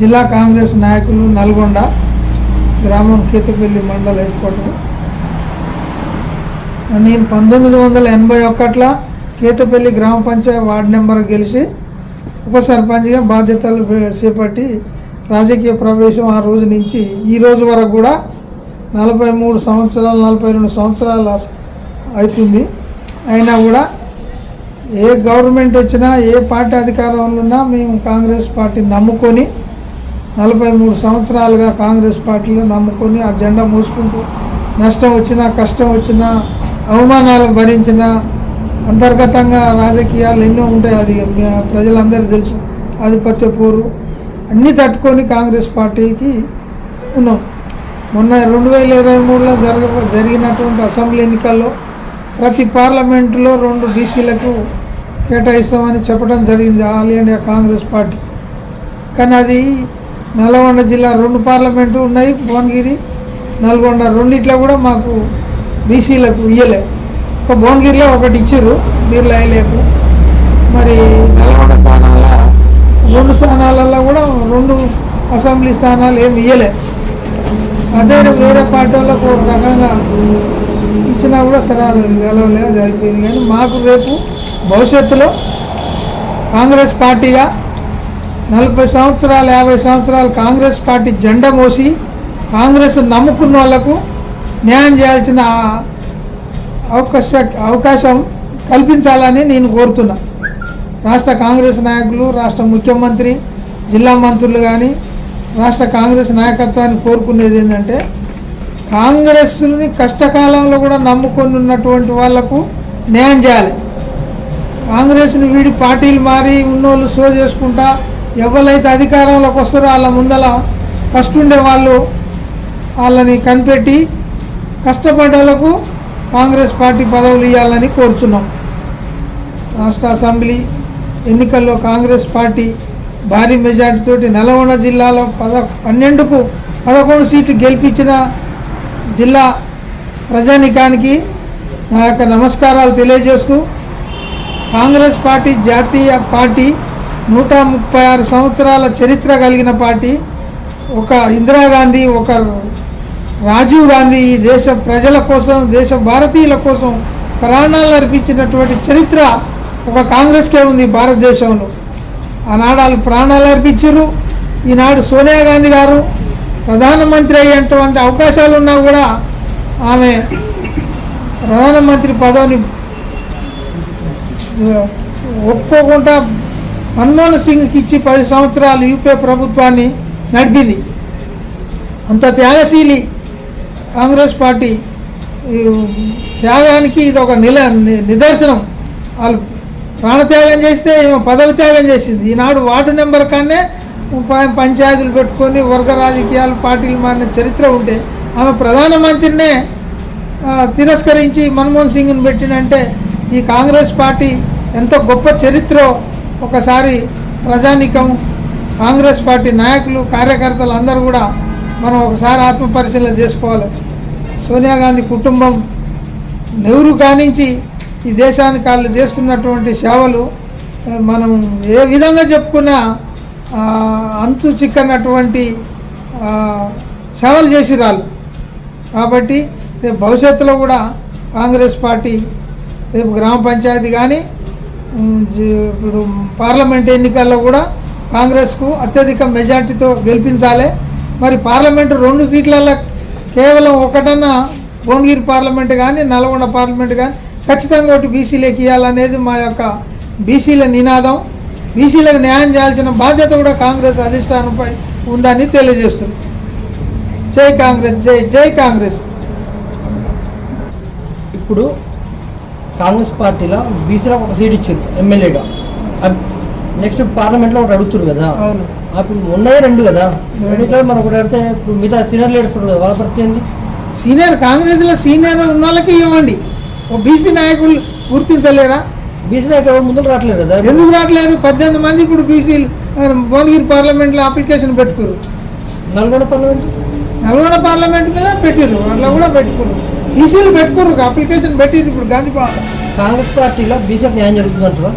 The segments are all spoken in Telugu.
జిల్లా కాంగ్రెస్ నాయకులు నల్గొండ గ్రామం కేతపల్లి మండల హెడ్ క్వార్టర్. నేను పంతొమ్మిది వందల ఎనభై ఒకటిలో కేతుపల్లి గ్రామ పంచాయతీ వార్డు నెంబర్ గెలిచి ఉప సర్పంచ్గా బాధ్యతలు చేపట్టి రాజకీయ ప్రవేశం ఆ రోజు నుంచి ఈ రోజు వరకు కూడా నలభై మూడు సంవత్సరాలు నలభై రెండు సంవత్సరాలు అవుతుంది. అయినా కూడా ఏ గవర్నమెంట్ వచ్చినా ఏ పార్టీ అధికారంలో ఉన్నా మేము కాంగ్రెస్ పార్టీ నమ్ముకొని నలభై మూడు సంవత్సరాలుగా కాంగ్రెస్ పార్టీలో నమ్ముకొని ఆ జెండా మోసుకుంటూ నష్టం వచ్చినా కష్టం వచ్చినా అవమానాలు భరించిన అంతర్గతంగా రాజకీయాలు ఎన్నో ఉంటాయి. అది ప్రజలందరూ తెలుసు. ఆధిపత్య పోరు. అన్నీ తట్టుకొని కాంగ్రెస్ పార్టీకి ఉన్నాం. మొన్న రెండు వేల ఇరవై మూడులో జరగ జరిగినటువంటి అసెంబ్లీ ఎన్నికల్లో ప్రతి పార్లమెంటులో రెండు బీసీలకు కేటాయిస్తామని చెప్పడం జరిగింది. All India congress party. కానీ అది నల్గొండ జిల్లా రెండు పార్లమెంటు ఉన్నాయి భువనగిరి నల్గొండ రెండిట్లో కూడా మాకు బీసీలకు ఇయ్యలే. ఒక భువనగిరిలో ఒకటి ఇచ్చారు బీర్లా లేకు మరి నల్గొండ స్థానాల రెండు స్థానాలలో కూడా రెండు అసెంబ్లీ స్థానాలు ఏమి ఇయ్యలే. అదే వేరే పార్టీ వాళ్ళకు ఒక రకంగా ఇచ్చినా కూడా సరే అది గెలవలే అది అయిపోయింది. కానీ మాకు రేపు భవిష్యత్తులో కాంగ్రెస్ పార్టీగా నలభై సంవత్సరాలు యాభై సంవత్సరాలు కాంగ్రెస్ పార్టీ జెండా మోసి కాంగ్రెస్ నమ్ముకున్న వాళ్ళకు న్యాయం చేయాల్సిన అవకాశ అవకాశం కల్పించాలని నేను కోరుతున్నా. రాష్ట్ర కాంగ్రెస్ నాయకులు రాష్ట్ర ముఖ్యమంత్రి జిల్లా మంత్రులు కానీ రాష్ట్ర కాంగ్రెస్ నాయకత్వాన్ని కోరుకునేది ఏంటంటే కాంగ్రెస్ని కష్టకాలంలో కూడా నమ్ముకొని ఉన్నటువంటి వాళ్ళకు న్యాయం చేయాలి. కాంగ్రెస్ని వీడి పార్టీలు మారి ఉన్నోళ్ళు షో చేసుకుంటా ఎవరైతే అధికారంలోకి వస్తారో వాళ్ళ ముందల ఫస్ట్ ఉండే వాళ్ళు వాళ్ళని కనిపెట్టి కష్టపడ్డలకు కాంగ్రెస్ పార్టీ పదవులు ఇవ్వాలని కోరుచున్నాం. రాష్ట్ర అసెంబ్లీ ఎన్నికల్లో కాంగ్రెస్ పార్టీ భారీ మెజార్టీతో నల్గొండ జిల్లాలో పద పన్నెండుకు పదకొండు సీట్లు గెలిపించిన జిల్లా ప్రజానికానికి నా యొక్క నమస్కారాలు తెలియజేస్తూ కాంగ్రెస్ పార్టీ జాతీయ పార్టీ నూట ముప్పై ఆరు సంవత్సరాల చరిత్ర కలిగిన పార్టీ ఒక ఇందిరాగాంధీ ఒక రాజీవ్ గాంధీ ఈ దేశ ప్రజల కోసం దేశ భారతీయుల కోసం ప్రాణాలు అర్పించినటువంటి చరిత్ర ఒక కాంగ్రెస్కే ఉంది భారతదేశంలో. ఆనాడు వాళ్ళు ప్రాణాలు అర్పించారు ఈనాడు సోనియా గాంధీ గారు ప్రధానమంత్రి అయ్యేటువంటి అవకాశాలు ఉన్నా కూడా ఆమె ప్రధానమంత్రి పదవిని ఒప్పుకోకుండా మన్మోహన్ సింగ్కి ఇచ్చి పది సంవత్సరాలు యూపీఏ ప్రభుత్వాన్ని నడిపింది. అంత త్యాగశీలి కాంగ్రెస్ పార్టీ ఈ త్యాగానికి ఇది ఒక నిల ని- నిదర్శనం. వాళ్ళు ప్రాణత్యాగం చేస్తే ఈమె పదవి త్యాగం చేసింది. ఈనాడు వార్డు నెంబర్ కన్నే పంచాయతీలు పెట్టుకొని వర్గ రాజకీయాలు పార్టీలు మారిన చరిత్ర ఉంటే ఆమె ప్రధానమంత్రినే తిరస్కరించి మన్మోహన్ సింగ్ని పెట్టినంటే ఈ కాంగ్రెస్ పార్టీ ఎంత గొప్ప చరిత్ర ఒకసారి ప్రజానికం కాంగ్రెస్ పార్టీ నాయకులు కార్యకర్తలు అందరూ కూడా మనం ఒకసారి ఆత్మపరిశీలన చేసుకోవాలి. సోనియా గాంధీ కుటుంబం నెహ్రూ కానించి ఈ దేశానికి వాళ్ళు చేస్తున్నటువంటి సేవలు మనం ఏ విధంగా చెప్పుకున్నా అంతు చిక్కనటువంటి సేవలు చేసి కాబట్టి రేపు భవిష్యత్తులో కూడా కాంగ్రెస్ పార్టీ రేపు గ్రామ పంచాయతీ కానీ ఇప్పుడు పార్లమెంట్ ఎన్నికల్లో కూడా కాంగ్రెస్కు అత్యధిక మెజార్టీతో గెలిపించాలి. మరి పార్లమెంటు రెండు సీట్లలో కేవలం ఒకటన్నా భువనగిరి పార్లమెంట్ కానీ నల్గొండ పార్లమెంట్ కానీ ఖచ్చితంగా ఒకటి బీసీలకు ఇవ్వాలనేది మా యొక్క బీసీల నినాదం. బీసీలకు న్యాయం చేయాల్సిన బాధ్యత కూడా కాంగ్రెస్ అధిష్టానంపై ఉందని తెలియజేస్తుంది. జై కాంగ్రెస్ జై జై కాంగ్రెస్. ఇప్పుడు కాంగ్రెస్ పార్టీలో బీసీలకు ఒక సీట్ ఇచ్చింది ఎమ్మెల్యేగా. నెక్స్ట్ పార్లమెంట్లో ఒకటి అడుగుతారు కదా. అప్పుడు ఉన్నదే రెండు కదా. రెండిట్లో మనం ఒకటి అడిగితే ఇప్పుడు మిగతా సీనియర్ లీడర్స్ ఉన్నారు కదా వాళ్ళ పరిస్థితి ఏంది? సీనియర్ కాంగ్రెస్లో సీనియర్ ఉన్న వాళ్ళకి ఇవ్వండి. ఓ బీసీ నాయకులు గుర్తించలేరా? బీసీ నాయకులు ఎవరు ముందుకు రావట్లేదు కదా. ఎందుకు రావట్లేదు? పద్దెనిమిది మంది ఇప్పుడు బీసీలు భువనగిరి పార్లమెంట్లో అప్లికేషన్ పెట్టుకురు. నల్గొండ పార్లమెంట్? నల్గొండ పార్లమెంట్ మీద పెట్టిర్రు అట్లా కూడా పెట్టుకురు. బీసీలు పెట్టుకుర్రు అప్లికేషన్ పెట్టిర్రు ఇప్పుడు గాంధీ కాంగ్రెస్ పార్టీలో బీసీకి న్యాయం జరుగుతుందంటారా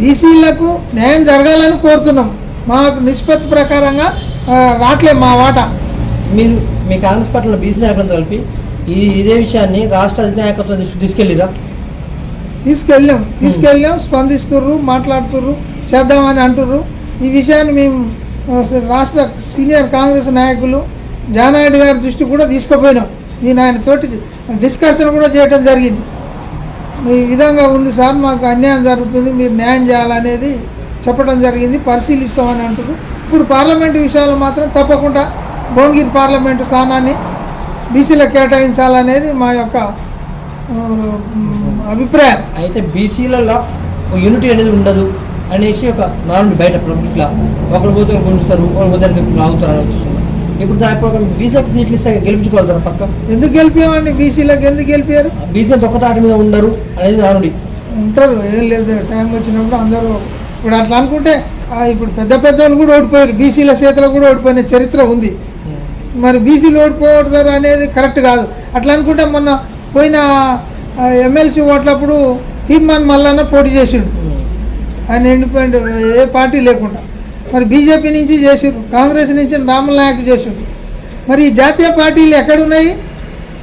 బీసీలకు న్యాయం జరగాలని కోరుతున్నాం. మాకు నిష్పత్తి ప్రకారంగా రావట్లేదు మా వాటా. మీరు మీ కాంగ్రెస్ పార్టీలో బీసీ నాయకులతో కలిపి ఈ ఇదే విషయాన్ని రాష్ట్ర అధినాయకత్వం తీసుకెళ్ళిరా. తీసుకెళ్ళాం. తీసుకెళ్ళాం స్పందిస్తుర్రు మాట్లాడుతుర్రు చేద్దామని అంటుర్రు. ఈ విషయాన్ని మేము రాష్ట్ర సీనియర్ కాంగ్రెస్ నాయకులు జానారెడ్డి గారి దృష్టి కూడా తీసుకుపోయినాం. నేను ఆయన తోటి డిస్కషన్ కూడా చేయడం జరిగింది. ఈ విధంగా ఉంది సార్ మాకు అన్యాయం జరుగుతుంది మీరు న్యాయం చేయాలనేది చెప్పడం జరిగింది పరిశీలిస్తామని అంటున్నారు. ఇప్పుడు పార్లమెంటు విషయాలు మాత్రం తప్పకుండా భువనగిరి పార్లమెంటు స్థానాన్ని బీసీలకు కేటాయించాలనేది మా యొక్క అభిప్రాయం. అయితే బీసీలలో యూనిటీ అనేది ఉండదు అనేసి ఒక నాలుగు బయట ఇట్లా ఒకరు పోతే ఒకరు గుంజుతారు ఒకరి పోతే లాగుతారు అని ఇప్పుడు ఇప్పుడు బీసీకి సీట్లు ఇస్తే గెలిపించుకోగలుగుతారు పక్క? ఎందుకు గెలిపామండి బీసీలకు ఎందుకు గెలిపారు బీసీ దొక్కతాటి మీద ఉండరు అనేది నానుడి ఉంటారు ఏం లేదు టైం వచ్చినప్పుడు అందరూ ఇప్పుడు అట్లా అనుకుంటే ఇప్పుడు పెద్ద పెద్ద వాళ్ళు కూడా ఓడిపోయారు బీసీల చేతిలో కూడా ఓడిపోయిన చరిత్ర ఉంది. మరి బీసీలు ఓడిపోతారు అనేది కరెక్ట్ కాదు. అట్లా అనుకుంటే మొన్న పోయిన ఎమ్మెల్సీ ఓట్లప్పుడు తీర్మాన్ మల్లన్న పోటీ చేసిండు. ఆయన ఇండిపెండెంట్ ఏ పార్టీ లేకుండా. మరి బీజేపీ నుంచి చేసిండ్రు కాంగ్రెస్ నుంచి రామల్ నాయక్ చేసిండ్రు మరి ఈ జాతీయ పార్టీలు ఎక్కడున్నాయి?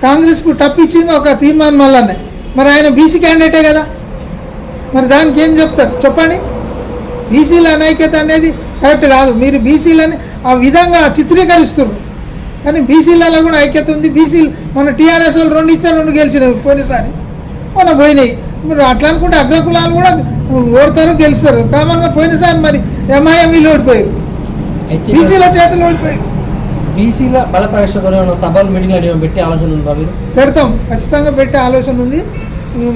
కాంగ్రెస్కు టప్ ఇచ్చింది ఒక తీర్మానం వల్లనే. మరి ఆయన బీసీ క్యాండిడేటే కదా. మరి దానికి ఏం చెప్తారు? చెప్పండి. బీసీల అనైక్యత అనేది కరెక్ట్ కాదు. మీరు బీసీలని ఆ విధంగా చిత్రీకరిస్తారు కానీ బీసీలలో కూడా ఐక్యత ఉంది. బీసీలు మన టీఆర్ఎస్ వాళ్ళు రెండు ఇస్తే రెండు గెలిచినవి పోయినసారి. మన పోయినాయి. మీరు అట్లా అనుకుంటే అగ్రకులాలు కూడా ఓడతారు గెలుస్తారు. కామన్గా పోయినసారి మరి ఎంఐఎం వీళ్ళు ఓడిపోయారు. బీసీల చేతులు ఓడిపోయారు. బీసీల బల పరీక్షతో ఏమైనా సభలు మీటింగ్లు పెట్టి ఆలోచన ఉందా మీరు? పెడతాం. ఖచ్చితంగా పెట్టే ఆలోచన ఉంది.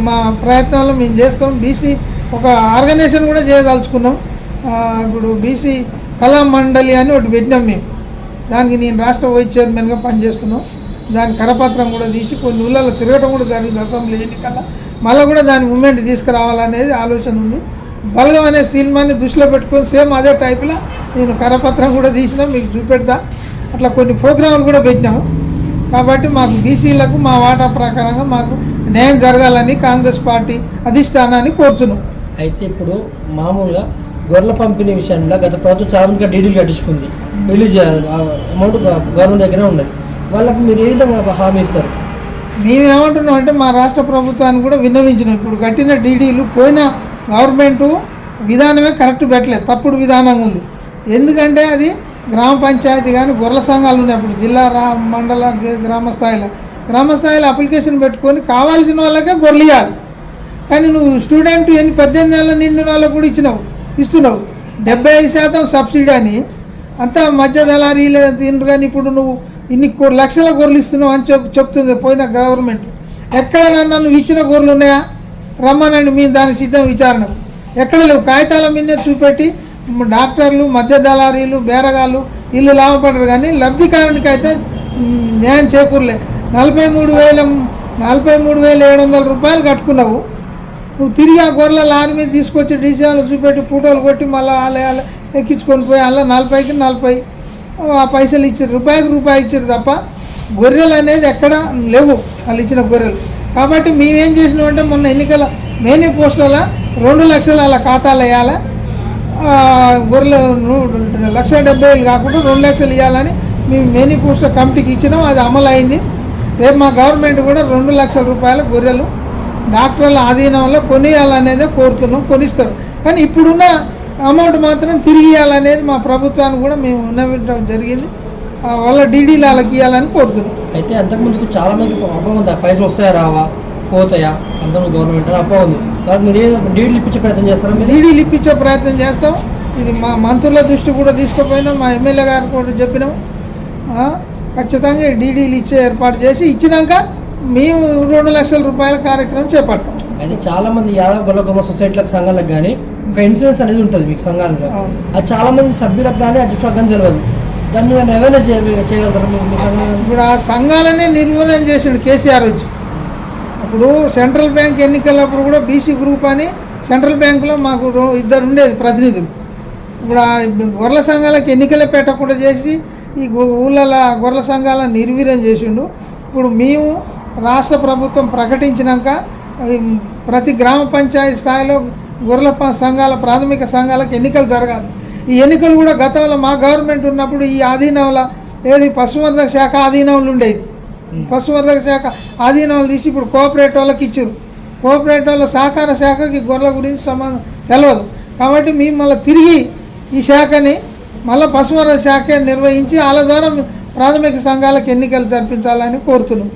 మా ప్రయత్నాలు మేము చేస్తాం. బీసీ ఒక ఆర్గనైజేషన్ కూడా చేయదలుచుకున్నాం. ఇప్పుడు బీసీ కళా మండలి అని ఒకటి పెట్టినాం మేము. దానికి నేను రాష్ట్ర వైస్ చైర్మన్గా పనిచేస్తున్నాం. దాని కరపత్రం కూడా తీసి కొన్ని ఊళ్ళలో తిరగడం కూడా జరిగింది అసెంబ్లీ ఎన్నికల్లో. మళ్ళీ కూడా దాని మూమెంట్ తీసుకురావాలనేది ఆలోచన ఉంది. బలగం అనే సినిమాని దృష్టిలో పెట్టుకొని సేమ్ అదే టైప్లో నేను కరపత్రం కూడా తీసినా మీకు చూపెడతా. అట్లా కొన్ని ప్రోగ్రాంలు కూడా పెట్టినాము కాబట్టి మాకు బీసీలకు మా వాటా ప్రకారంగా మాకు న్యాయం జరగాలని కాంగ్రెస్ పార్టీ అధిష్టానాన్ని కోరుతున్నాం అయితే ఇప్పుడు మామూలుగా గొర్రెల పంపిణీ విషయంలో గత ప్రభుత్వం చాలా మందిగా డీడీలు కట్టించుకుంది. రిలీజ్ అమౌంట్ గవర్నమెంట్ దగ్గరే ఉన్నది. వాళ్ళకి మీరు ఏ విధంగా హామీ ఇస్తారు? మేము ఏమంటున్నాం అంటే మా రాష్ట్ర ప్రభుత్వాన్ని కూడా విన్నవించినాం. ఇప్పుడు కట్టిన డీడీలు పోయిన గవర్నమెంటు విధానమే కరెక్ట్ పెట్టలేదు. తప్పుడు విధానంగా ఉంది. ఎందుకంటే అది గ్రామ పంచాయతీ కానీ గొర్రెల సంఘాలు ఉన్నాయి అప్పుడు జిల్లా రా మండల గ- గ్రామ స్థాయిలో గ్రామ స్థాయిలో అప్లికేషన్ పెట్టుకొని కావాల్సిన వాళ్ళకే గొర్రెలు ఇవ్వాలి. కానీ నువ్వు స్టూడెంట్ ఎన్ని పద్దెనిమిది నెలల నిండిన వాళ్ళకు కూడా ఇచ్చినావు ఇస్తున్నావు. డెబ్బై ఐదు శాతం సబ్సిడీ అని అంతా మధ్య దళారీలే తినరు కానీ ఇప్పుడు నువ్వు ఇన్ని లక్షల గొర్రెలు ఇస్తున్నావు అని చెప్ చెప్తుంది పోయిన గవర్నమెంట్. ఎక్కడైనా నువ్వు ఇచ్చిన గొర్రెలు ఉన్నాయా? రమ్మనండి మీ దాని సిద్ధం విచారణ. ఎక్కడ లేవు? కాగితాల మీదనే చూపెట్టి డాక్టర్లు మధ్య దళారీలు బేరగాళ్ళు వీళ్ళు లాభపడరు కానీ లబ్ధికారునికి అయితే న్యాయం చేకూరలే. నలభై మూడు వేల నలభై మూడు వేల ఏడు వందల రూపాయలు కట్టుకున్నావు. నువ్వు తిరిగి ఆ గొర్రెల లారీ మీద తీసుకొచ్చి డీసీఆర్లు చూపెట్టి ఫోటోలు కొట్టి మళ్ళీ వాళ్ళ వాళ్ళ ఎక్కించుకొని పోయి అలా నలభైకి నలభై ఆ పైసలు ఇచ్చారు రూపాయికి రూపాయి ఇచ్చారు తప్ప గొర్రెలు అనేది ఎక్కడ లేవు వాళ్ళు ఇచ్చిన గొర్రెలు. కాబట్టి మేమేం చేసినామంటే మొన్న ఎన్నికల మేనిఫెస్టోలో రెండు లక్షలు అలా ఖాతాలు వేయాలి గొర్రెలు లక్ష డెబ్బై వేలు కాకుండా రెండు లక్షలు ఇవ్వాలని మేము మేనిఫెస్టో కమిటీకి ఇచ్చినాం అది అమలు అయింది రేపు మా గవర్నమెంట్ కూడా రెండు లక్షల రూపాయల గొర్రెలు డాక్టర్ల ఆధీనంలో కొనియాలనేదే కోరుతున్నాం కొనిస్తారు. కానీ ఇప్పుడున్న అమౌంట్ మాత్రం తిరిగి ఇవ్వాలనేది మా ప్రభుత్వాన్ని కూడా మేము విన్నవించడం జరిగింది. ఆ, వాళ్ళ డీడీలు వాళ్ళకి ఇవ్వాలని కోరుతున్నాం. అయితే అంతకుముందుకు చాలా మందికి అపోహ ఉంది. పైసలు వస్తాయా రావా పోతాయా? అంతకు గవర్నమెంట్ అపోహ ఉంది. డీడీలు ఇప్పించే ప్రయత్నం చేస్తారా డీడీలు ఇప్పించే ప్రయత్నం చేస్తాం. ఇది మా మంత్రుల దృష్టి కూడా తీసుకుపోయినాం. మా ఎమ్మెల్యే గారు కూడా చెప్పినాం. ఖచ్చితంగా డీడీలు ఇచ్చే ఏర్పాటు చేసి ఇచ్చినాక మేము రెండు లక్షల రూపాయల కార్యక్రమం చేపడతాం. అయితే చాలా మంది యాదవ్ గొల్ల గొల్ల సొసైటీలకు సంఘాలకు కానీ ఒక ఇన్సూరెన్స్ అనేది ఉంటుంది మీకు సంఘాలలో. అది చాలా మంది సభ్యులకు కానీ అధ్యక్షులకు కానీ తెలియదు దాన్ని మీరు అవేర్నెస్ చేయగలుగుతారు ఇప్పుడు ఆ సంఘాలనే నిర్మూలన చేసిండు కేసీఆర్ వచ్చి. అప్పుడు సెంట్రల్ బ్యాంక్ ఎన్నికలప్పుడు కూడా బీసీ గ్రూప్ అని సెంట్రల్ బ్యాంకులో మాకు ఇద్దరు ఉండేది ప్రతినిధులు. ఇప్పుడు ఆ గొర్రెల సంఘాలకు ఎన్నికలే పెట్టకుండా చేసి ఈ ఊళ్ళల గొర్రెల సంఘాలను నిర్వీర్యం చేసిండు. ఇప్పుడు మేము రాష్ట్ర ప్రభుత్వం ప్రకటించినాక ప్రతి గ్రామ పంచాయతీ స్థాయిలో గొర్రెల సంఘాల ప్రాథమిక సంఘాలకు ఎన్నికలు జరగాలి. ఈ ఎన్నికలు కూడా గతంలో మా గవర్నమెంట్ ఉన్నప్పుడు ఈ ఆధీనంలో ఏది పశువర్ధక శాఖ ఆధీనంలో ఉండేది. పశువర్ధక శాఖ ఆధీనాలు తీసి ఇప్పుడు కోఆపరేట్ వాళ్ళకి ఇచ్చారు. కోఆపరేట్ వాళ్ళ సహకార శాఖకి గొర్రెల గురించి సంబంధం తెలియదు కాబట్టి మేము మళ్ళీ తిరిగి ఈ శాఖని మళ్ళీ పశువర్ధక శాఖ నిర్వహించి వాళ్ళ ద్వారా ప్రాథమిక సంఘాలకు ఎన్నికలు జరిపించాలని కోరుతున్నాం.